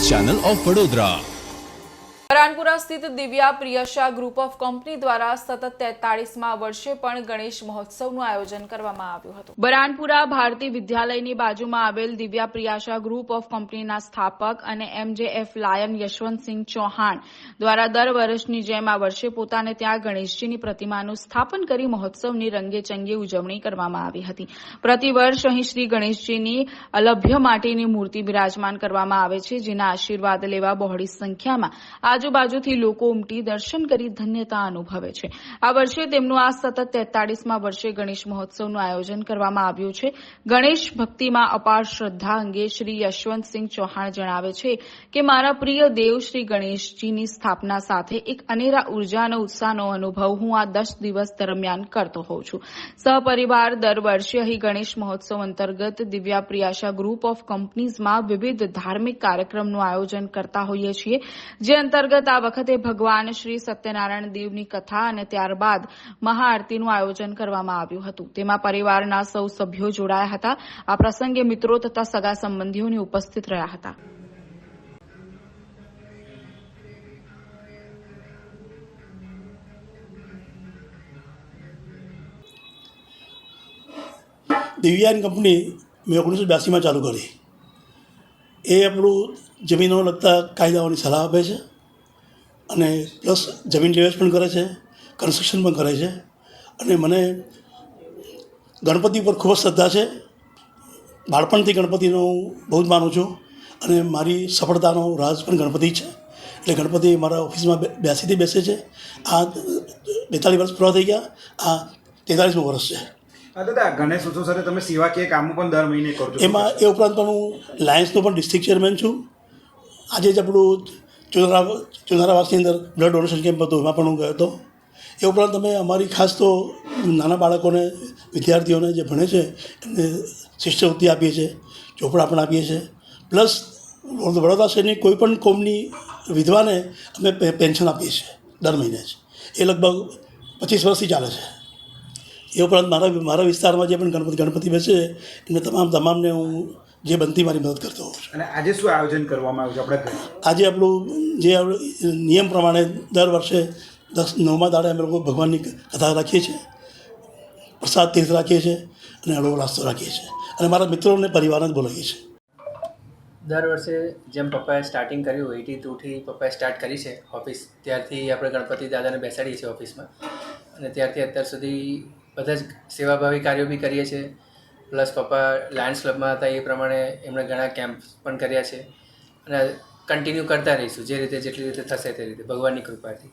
Channel of Vadodara Baranpura સ્થિત Divya Priyasha group of company દ્વારા સતત તેતાળીસમાં વર્ષે પણ ગણેશ મહોત્સવનું આયોજન કરવામાં આવ્યું હતું. બરાનપુરા ભારતીય વિદ્યાલયની બાજુમાં આવેલ દિવ્યા પ્રિયાશા ગ્રુપ ઓફ કંપનીના સ્થાપક અને એમજેએફ લાયન યશવંતસિંહ ચૌહાણ દ્વારા દર વર્ષની જેમ આ વર્ષે પોતાને ત્યાં ગણેશજીની પ્રતિમાનું સ્થાપન કરી મહોત્સવની રંગેચંગે ઉજવણી કરવામાં આવી હતી. પ્રતિવર્ષ અહીં શ્રી ગણેશજીની અલભ્ય માટીની મૂર્તિ બિરાજમાન કરવામાં આવે છે, જેના આશીર્વાદ લેવા બહોળી સંખ્યામાં આજુબાજુથી લોકો ઉમટી દર્શન કરી ધન્યતા અનુભવે છે. આ વર્ષે તેમનું આ સતત તેતાળીસમાં વર્ષે ગણેશ મહોત્સવનું આયોજન કરવામાં આવ્યું છે. ગણેશ ભક્તિમાં અપાર શ્રદ્ધા અંગે શ્રી યશવંતસિંહ ચૌહાણ જણાવે છે કે, મારા પ્રિય દેવ શ્રી ગણેશજીની સ્થાપના સાથે એક અનેરા ઊર્જા અને ઉત્સાહનો અનુભવ હું આ દસ દિવસ દરમિયાન કરતો હોઉં છું. સહપરિવાર દર વર્ષે અહીં ગણેશ મહોત્સવ અંતર્ગત દિવ્યા પ્રિયાશા ગ્રુપ ઓફ કંપનીઝમાં વિવિધ ધાર્મિક કાર્યક્રમનું આયોજન કરતા હોઈએ છીએ. જે અંતર્ગત આ વખતે ભગવાન શ્રી સત્યનારાયણ દેવની કથા અને ત્યારબાદ મહાઆરતીનું આયોજન કરવામાં આવ્યું હતું. તેમાં પરિવારના સૌ સભ્યો જોડાયા હતા. આ પ્રસંગે મિત્રો તથા સગા સંબંધીઓની ઉપસ્થિત રહ્યા હતા. દિવ્યાન કંપની મેં ઓગણીસો બ્યાસીમાં ચાલુ કરી. એ આપણું જમીનો લગતા કાયદાઓની સલાહ આપે છે. અને પ્લસ જમીન નિવેશ પણ કરે છે કન્સ્ટ્રક્શન પણ કરે છે. અને મને ગણપતિ પર ખૂબ જ શ્રદ્ધા છે. બાળપણથી ગણપતિનો હું બહુ જ માનું છું. અને મારી સફળતાનો રાજ પણ ગણપતિ છે. એટલે ગણપતિ મારા ઓફિસમાં બેસીથી બેસે છે. આ બેતાળીસ વર્ષ પૂરા થઈ ગયા. આ તેતાળીસમું વર્ષ છે. દાદા ગણેશ ઉત્સવ સાથે તમે સેવાકીય કામો પણ દર મહિને કરો છો. એમાં એ ઉપરાંત પણ હું લાયન્સનો પણ ડિસ્ટ્રિક્ટ ચેરમેન છું. આજે જ આપણું ચુનારા ચુનારાવાસની અંદર બ્લડ ડોનેશન કેમ્પ હતો, એમાં પણ હું ગયો હતો. એ ઉપરાંત અમે અમારી ખાસ તો નાના બાળકોને, વિદ્યાર્થીઓને જે ભણે છે, એમને શિષ્યવૃત્તિ આપીએ છીએ, ચોપડા પણ આપીએ છીએ. પ્લસ વડોદરા શહેરની કોઈપણ કોમની વિધવાને અમે પેન્શન આપીએ છીએ, દર મહિને જ. એ લગભગ પચીસ વર્ષથી ચાલે છે. એ ઉપરાંત મારા મારા વિસ્તારમાં જે પણ ગણપતિ ગણપતિ બેસે છે એમને તમામ તમામને હું જે બનતી મારી મદદ કરતો હોઉં છું અને આજે શું આયોજન કરવામાં આવ્યું છે આપણે આજે આપણું જે આપણું નિયમ પ્રમાણે દર વર્ષે દસ નવમા દાડે અમે લોકો ભગવાનની કથા રાખીએ છીએ પ્રસાદ તીર્થ રાખીએ છીએ અને અડો નાસ્તો રાખીએ છીએ. અને મારા મિત્રોને પરિવારને જ બોલાવીએ છીએ. દર વર્ષે જેમ પપ્પાએ સ્ટાર્ટિંગ કર્યું એટી ટુથી પપ્પાએ સ્ટાર્ટ કરી છે ઓફિસ ત્યારથી આપણે ગણપતિ દાદાને બેસાડીએ છીએ ઓફિસમાં અને ત્યારથી અત્યાર સુધી બધા જ સેવાભાવી કાર્યો બી કરીએ છીએ. પ્લસ પપ્પા લાયન્સ ક્લબમાં હતા એ પ્રમાણે એમણે ઘણા કેમ્પ પણ કર્યા છે. અને કન્ટિન્યુ કરતા રહીશું, જે રીતે જેટલી રીતે થશે તે રીતે, ભગવાનની કૃપાથી.